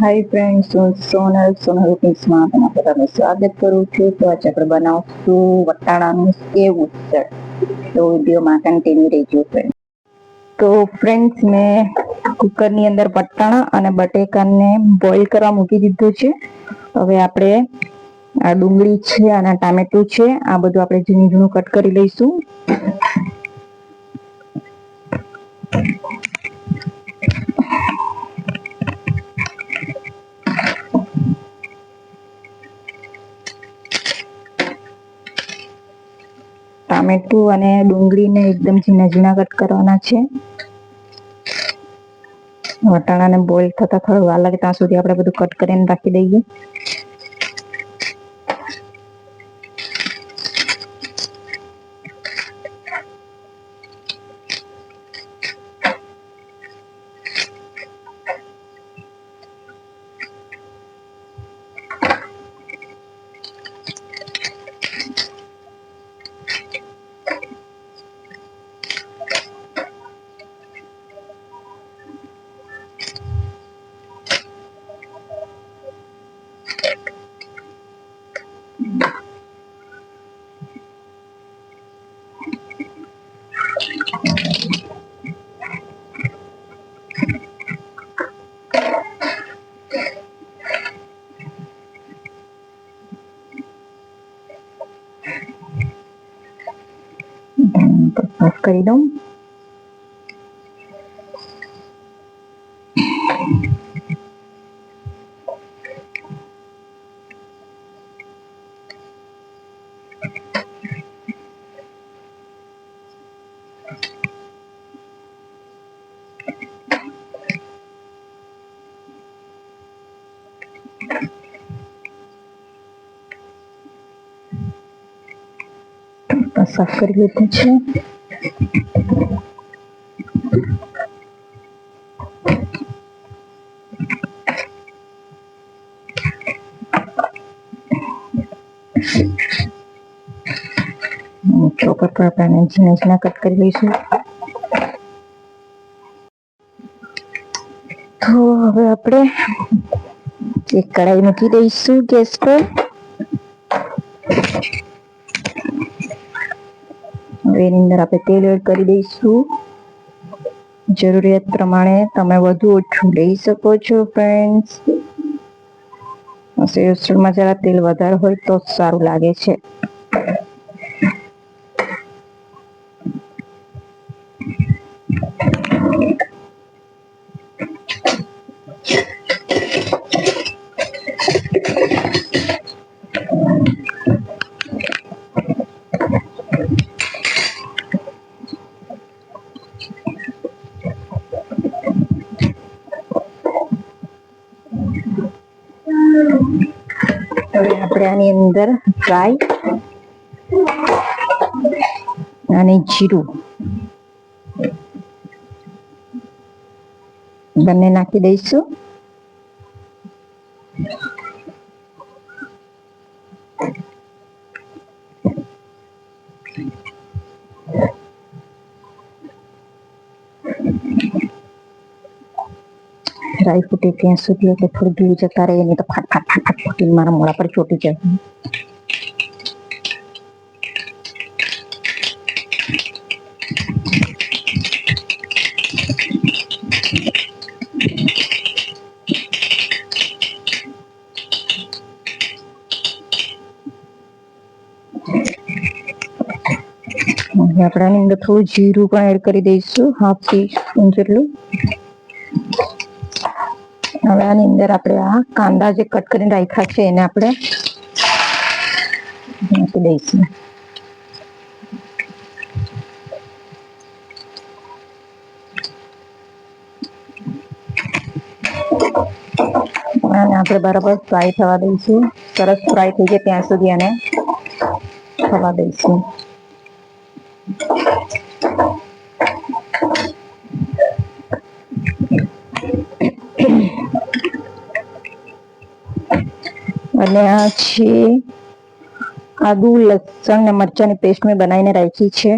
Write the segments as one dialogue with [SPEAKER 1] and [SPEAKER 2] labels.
[SPEAKER 1] Hi friends હું સોનલ. સોનલ કિંગ્સમાં તમારા બધાનું સ્વાગત કરું છું. તો આજે આપણે બનાવશું વટાણાનું સેવ ઉત્સળ તો વિડીયોમાં કન્ટિન્યુ રહેજો ફ્રેન્ડ તો ફ્રેન્ડ્સ મેં કુકરની અંદર વટાણા અને બટેકાને બોઇલ કરવા મૂકી દીધું છે. હવે આપણે આ ડુંગળી છે અને ટામેટું છે, આ બધું આપણે ઝીણું ઝીણું કટ કરી લઈશું. ટામેટું અને ડુંગળીને એકદમ ઝીણા ઝીણા કટ કરવાના છે. વટાણાને બોઇલ થતા થોડું વાર લાગે, ત્યાં સુધી આપણે બધું કટ કરીને રાખી દઈએ. સાફ કરી દઉં સાફ કરી લીધું છે ચોપર પર આપણે ઝીણા કટ કરી લઈશું. તો હવે આપણે એક કડાઈ મૂકી દઈશું ગેસ પર. એની અંદર આપણે તેલ એડ કરી દઈશું. જરૂરિયાત પ્રમાણે તમે વધુ ઓછું લઈ શકો છો ફ્રેન્ડ્સ સેવસળમાં જરા તેલ વધારે હોય તો સારું લાગે છે. આપણે આની અંદર ફ્રાય અને જીરું બંને નાખી દઈશું રાઈ ફૂટે ત્યાં સુધી એટલે થોડું દૂર જતા રહે નહીં તો ફાટ ફાટ ફાટ ફાટ ફૂટીને મારા મોડા પર ચોટી જાય હવે આપણે આની અંદર થોડું જીરું પણ એડ કરી દઈશું હાફ ટી સ્પૂન જેટલું હવે આની અંદર આપણે આ કાંદા જે કટ કરીને રાખ્યા છે એને આપણે નાખી દઈશું. અને આપણે બરાબર ફ્રાય થવા દઈશું. સરસ ફ્રાય થઈ જાય ત્યાં સુધી એને થવા દઈશું. અને આ છે આદુ, લસણ ને મરચાની પેસ્ટ મેં બનાવીને રાખી છે.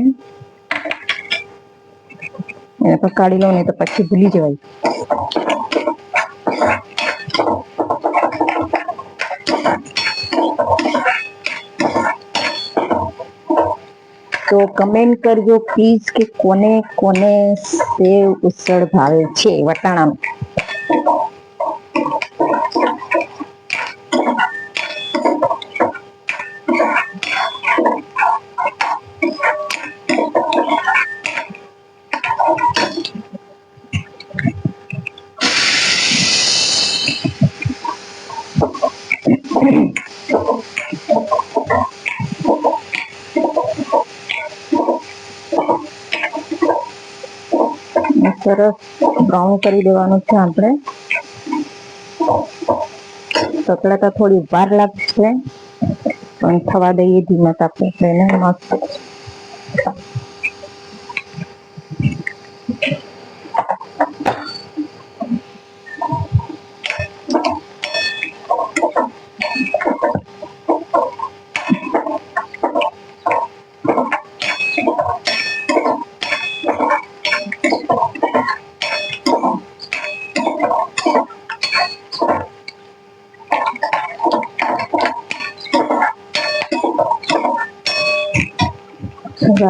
[SPEAKER 1] એને કાઢી લઉં ને તો પછી ભૂલી જવાય. તો કમેન્ટ કરજો પ્લીઝ કે કોને કોને સેવ ઉસળ ભાવે છે વટાણાનું. સરસ બ્રાઉન કરી દેવાનું છે આપણે. સકડાતા થોડી વાર લાગશે, પણ થવા દઈએ ધીમા તાપે. એને મસ્ત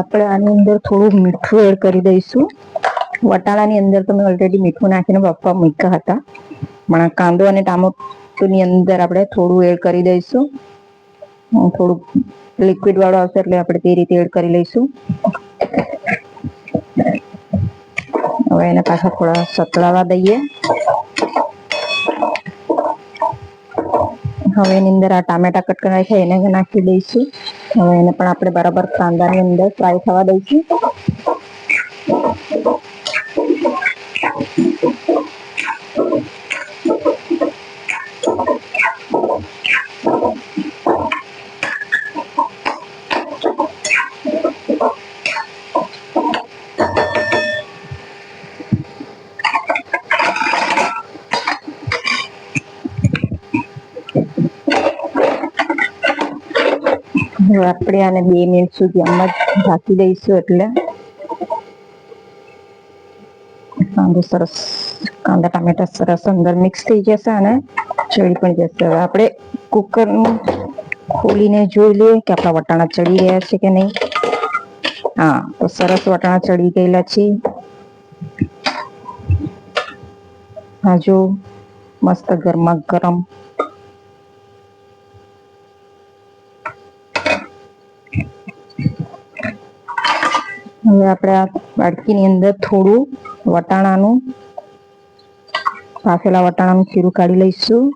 [SPEAKER 1] આપણે આની અંદર થોડું મીઠું એડ કરી દઈશું. વટાણાની અંદર તો મેં ઓલરેડી મીઠું નાખીને પપ્પા મૂક્યા હતા. પણ કાંદો અને ટામેટોની અંદર આપણે થોડું એડ કરી દઈશું. થોડું લિક્વિડ વાળું આવશે એટલે આપણે તે રીતે એડ કરી લઈશું. હવે એને પાછા થોડા સતળાવા દઈએ. હવે એની અંદર આ ટામેટા કટ કરાય છે એને નાખી દઈશું. હવે એને પણ આપણે બરાબર કાંદાની અંદર ફ્રાય થવા દઈશું. હવે આપણે આને બે મિનિટ સુધી આમ જ ઢાંકી દઈશું એટલે. કાંદો સરસ, કાંદા ટામેટા સરસ અંદર મિક્સ થઈ જશે અને ચડી પણ જશે. હવે આપણે કુકરનું ખોલીને જોઈ લઈએ કે આપણા વટાણા ચડી રહ્યા છે કે નહીં. હા, તો સરસ વટાણા ચડી ગયેલા છે. હા જો મસ્ત ગરમા ગરમ હવે આપણે આ વાડકીની અંદર થોડું વટાણાનું, બાફેલા વટાણાનું ખીરું કાઢી લઈશું.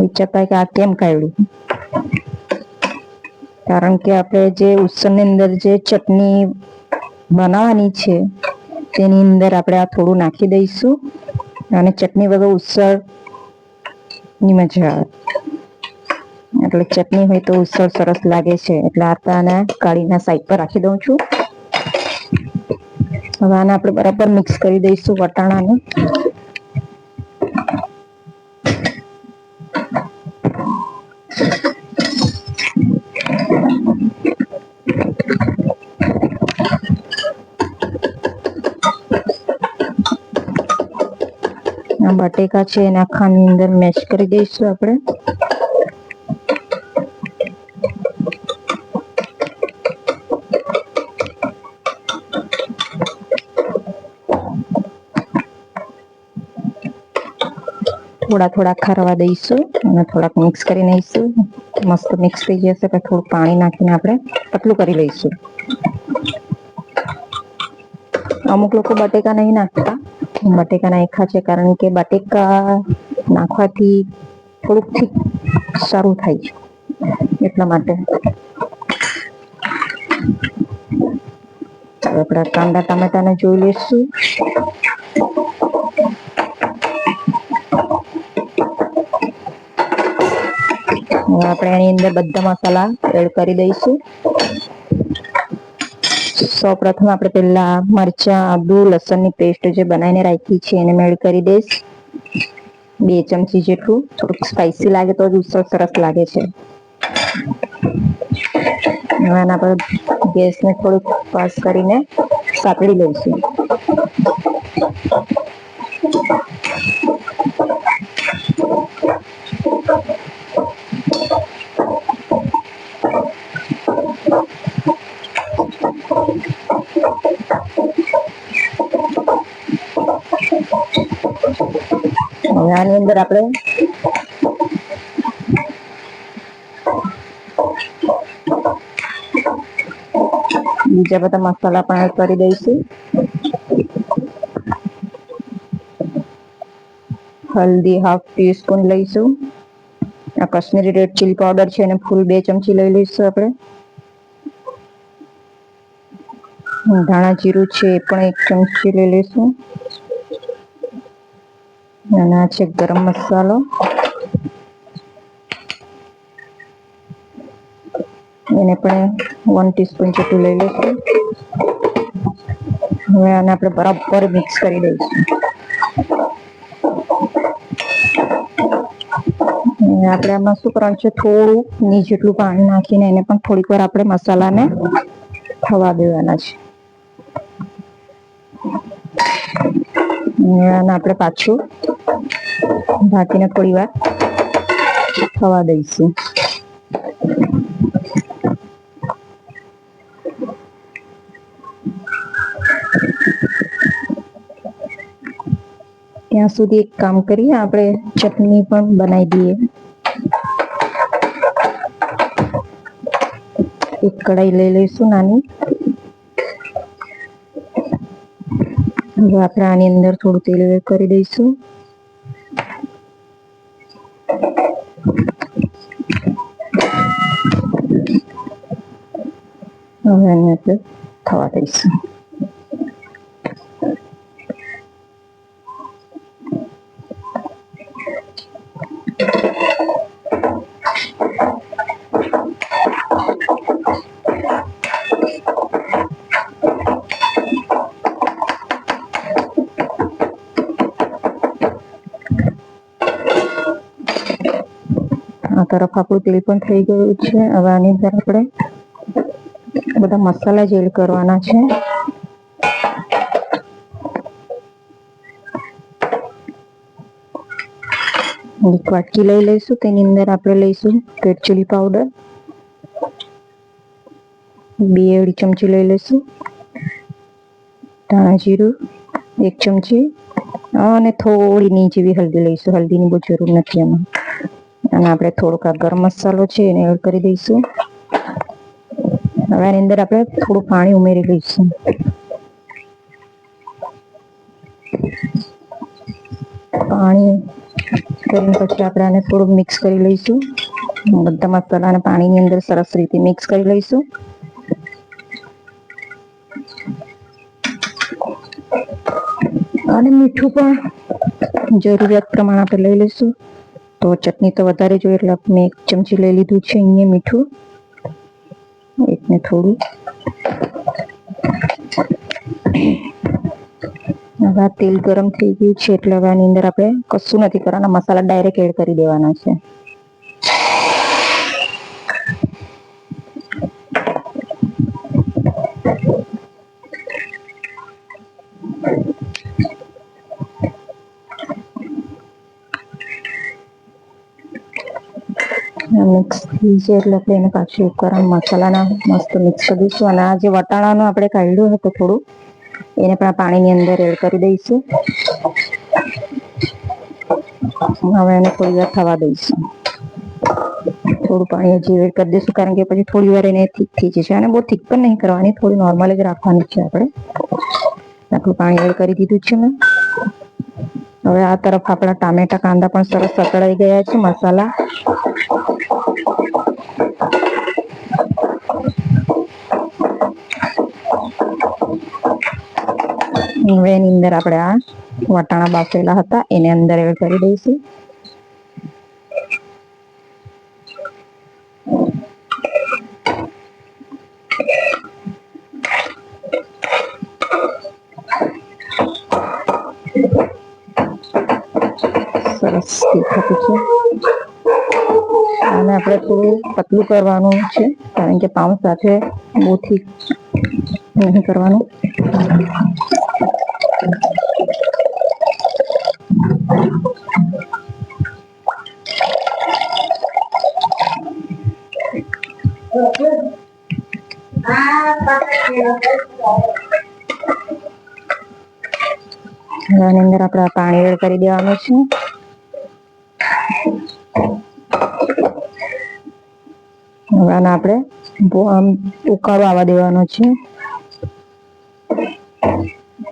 [SPEAKER 1] વિચારતા કે આ કેમ કાઢ્યું? કારણ કે આપણે જે ઉસળની અંદર જે ચટણી બનાવવાની છે, તેની અંદર આપણે આ થોડું નાખી દઈશું. અને ચટણી વગર ઉસળની મજા આવે. એટલે ચટણી હોય તો ઉસળ સરસ લાગે છે. એટલે આ આને કાઢીને સાઈડ પર રાખી દઉં છું. હવે આને આપણે બરાબર મિક્સ કરી દઈશું વટાણાને. બટેકા છે એના આખાની અંદર મેશ કરી દઈશું આપણે. થોડા થોડા ખારવા દઈશું અને થોડાક મિક્સ કરી નાખીશું. મસ્ત મિક્સ થઈ જશે પછી થોડું પાણી નાખીને આપણે પતલું કરી લઈશું. અમુક લોકો બટેકા નહીં નાખતા. બટેકા નાખ્યા છે કારણ કે બટેકા નાખવાથી થોડુંક ઠીક સારું થાય છે, એટલા માટે. આપણે કાંદા, ટામેટાને જોઈ લઈશું. આપણે એની અંદર બધા મસાલા એડ કરી દઈશું. સૌ પ્રથમ આપણે પેલા મરચા, આદુ, લસણની પેસ્ટ જે બનાવીને રાખી છે એને મેળ કરી દઈશ. બે ચમચી જેટલું. થોડુંક સ્પાઇસી લાગે તો જ સરસ લાગે છે. એના પર ગેસને થોડુંક પાસ કરીને સાંકળી લઈશું. હવે આની અંદર આપણે બીજા બધા મસાલા પણ એડ કરી દઈશું. હલ્દી હાફ ટીસ્પૂન લઈશું. આ કાશ્મીરી રેડ ચીલી પાવડર છે એને ફૂલ બે ચમચી લઈ લઈશું આપણે. ધાણા જીરું છે એ પણ એક ચમચી લઈ લઈશું. આ છે ગરમ મસાલો. એને પણ વન ટીસ્પૂન જેટલું લઈ લઈશું. હવે આને આપણે બરાબર મિક્સ કરી દઈશું. આપણે આમાં શું કરવાનું છે? થોડું ની જેટલું પાણી નાખીને એને પણ થોડીક વાર આપણે મસાલાને થવા દેવાના છે. આપણે પાછું ઢાંકીને થોડી વાર થવા દઈશું. ત્યાં સુધી એક કામ કરીએ, આપણે ચટણી પણ બનાવી દઈએ. એક કઢાઈ લઈ લઈશું નાની. હવે આપણે આની અંદર થોડું તેલ કરી દઈશું. હવે આને આપણે થવા દઈશું. તરફ આપણું તેલ પણ થઈ ગયું છે. હવે આની અંદર આપણે બધા મસાલા જ કરવાના છે. એક વાટકી લઈ લઈશું, તેની અંદર આપણે લઈશું રેડ ચીલી પાવડર બે અઢી ચમચી લઈ લઈશું. ધાણા જીરું, એક ચમચી. અને થોડી ની જેવી હલ્દી લઈશું. હલ્દીની બહુ જરૂર નથી એમાં અને આપણે થોડોક આ ગરમ મસાલો છે એને એડ કરી દઈશું. હવે એની અંદર આપણે થોડું પાણી ઉમેરી લઈશું. પાણી કરીને પછી આપણે આને થોડું મિક્સ કરી લઈશું. બધા મસાલાને પાણીની અંદર સરસ રીતે મિક્સ કરી લઈશું. અને મીઠું પણ જરૂરિયાત પ્રમાણે આપણે લઈ લઈશું. તો ચટણી તો વધારે જોઈએ, એટલે મેં એક ચમચી લઈ લીધું છે અહીંયા મીઠું. એકને થોડું. હવે તેલ ગરમ થઈ ગયું છે, એટલે હવે આની અંદર આપણે કશું નથી કરવાના, મસાલા ડાયરેક્ટ એડ કરી દેવાના છે. મિક્સ થઈ છે એટલે આપણે એને પાછું ઉપકરણ, મસાલાના મસ્ત મિક્સ કરી દઈશું. અને આ જે વટાણાનું આપણે કાઢ્યું હતું થોડું, એને પણ પાણીની અંદર એડ કરી દઈશું. હવે એને થોડી વાર થવા દઈશું. થોડું પાણી હજી એડ કરી દઈશું, કારણ કે પછી થોડી વાર એને થીક થઈ જશે. અને બહુ થીક પણ નહીં કરવાની, થોડી નોર્મલ જ રાખવાની છે આપણે. આટલું પાણી એડ કરી દીધું છે મેં. હવે આ તરફ આપણા ટામેટા, કાંદા પણ સરસ સતળાઈ ગયા છે, મસાલા. હવે એની અંદર આપણે આ વટાણા બાફેલા હતા. એને અંદર એડ કરી દઈશું. સરસ દેખાતું આને આપણે થોડું પતલું કરવાનું છે, કારણ કે પાઉં સાથે બહુ ઠીક નહીં કરવાનું.
[SPEAKER 2] હવે આની અંદર આપણે પાણી એડ કરી દેવાનું છે. હવે આપણે ઉકાળો આવવા દેવાનો છે.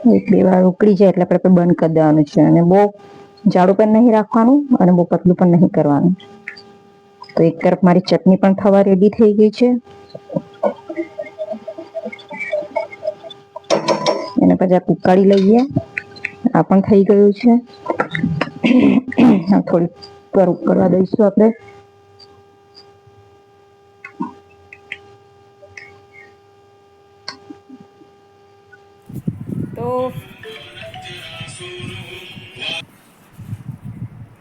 [SPEAKER 2] એક, બે વાર ઉકળી જાય એટલે આપણે બંધ કરી દેવાનું છે. અને બહુ જાડું પણ નહીં રાખવાનું અને બહુ પતલું પણ નહીં કરવાનું. તો એક તરફ મારી ચટણી પણ થવા રેડી થઈ ગઈ છે. એને પછી આ ઉકાળી લઈએ. આ પણ થઈ ગયું છે. થોડી પર કરવા દઈશું આપણે.
[SPEAKER 1] તો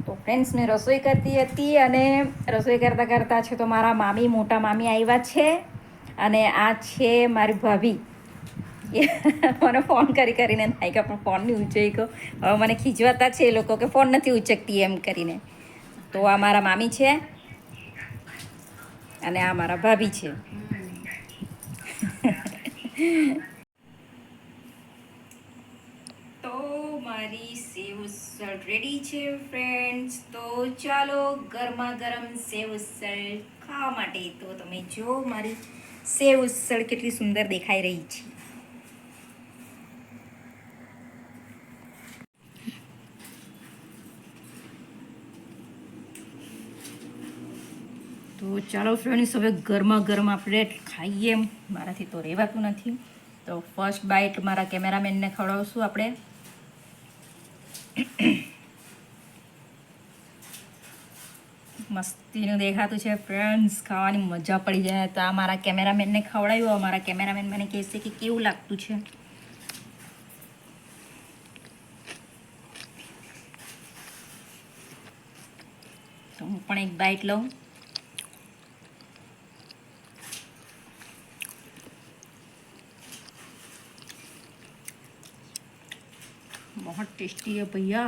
[SPEAKER 1] તો ફ્રેન્ડ્સ મેં રસોઈ કરતી હતી અને રસોઈ કરતાં કરતાં છે તો મારા મામી, મોટા મામી આવ્યા છે અને આ છે મારી ભાભી. મને ફોન કરી કરીને થાય કે પણ ફોન નહીં ઉંચકી હવે મને ખીજવાતા છે એ લોકો કે ફોન નથી ઉચકતી એમ કરીને. તો આ મારા મામી છે અને આ મારા ભાભી છે તો મારી સેવ ઉસળ રેડી છે ફ્રેન્ડ્સ તો ચાલો ગરમા ગરમ સેવ ઉસળ ખાવા માટે તો તમે જો મારી સેવ ઉસળ કેટલી સુંદર દેખાઈ રહી છે. તો ચાલો ફ્રેન્ડ્સ હવે ગરમા ગરમ આપણે ખાઈએ મારાથી તો રહેવાતું નથી. તો ફર્સ્ટ બાઇટ મારા કેમેરામેનને ખવડાવશું આપણે. મસ્તીનું દેખાતું છે ફ્રેન્ડ્સ ખાવાની મજા પડી જાય. તો આ મારા કેમેરામેનને ખવડાવ્યું. મારા કેમેરામેન મને કહેશે કે કેવું લાગતું છે. તો હું પણ એક બાઇટ લઉં. टेस्टी है भैया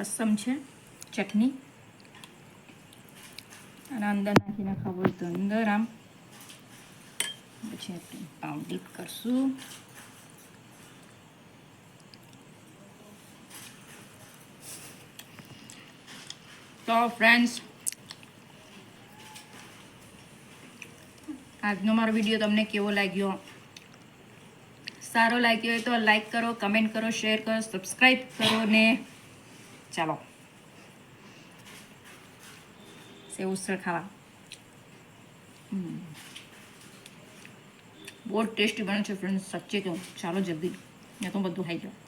[SPEAKER 1] રસમ છે ચટણી અને અંદર નાખીને ખાવું હોય તો અંદર આમ પછી આપણે પાઉં ડીપ કરશું તો ફ્રેન્ડ્સ આજનો મારો વીડિયો તમને કેવો લાગ્યો? સારો લાગ્યો હોય તો લાઈક કરો, કમેન્ટ કરો, શેર કરો, સબસ્ક્રાઈબ કરો ને ચાલો. સેવ ઉસળ ખાવા. બહુ ટેસ્ટી બને છે ફ્રેન્ડ સચ્ચે કહું. ચાલો જલ્દી. મેં તો બધું ખાઈ જાઉં.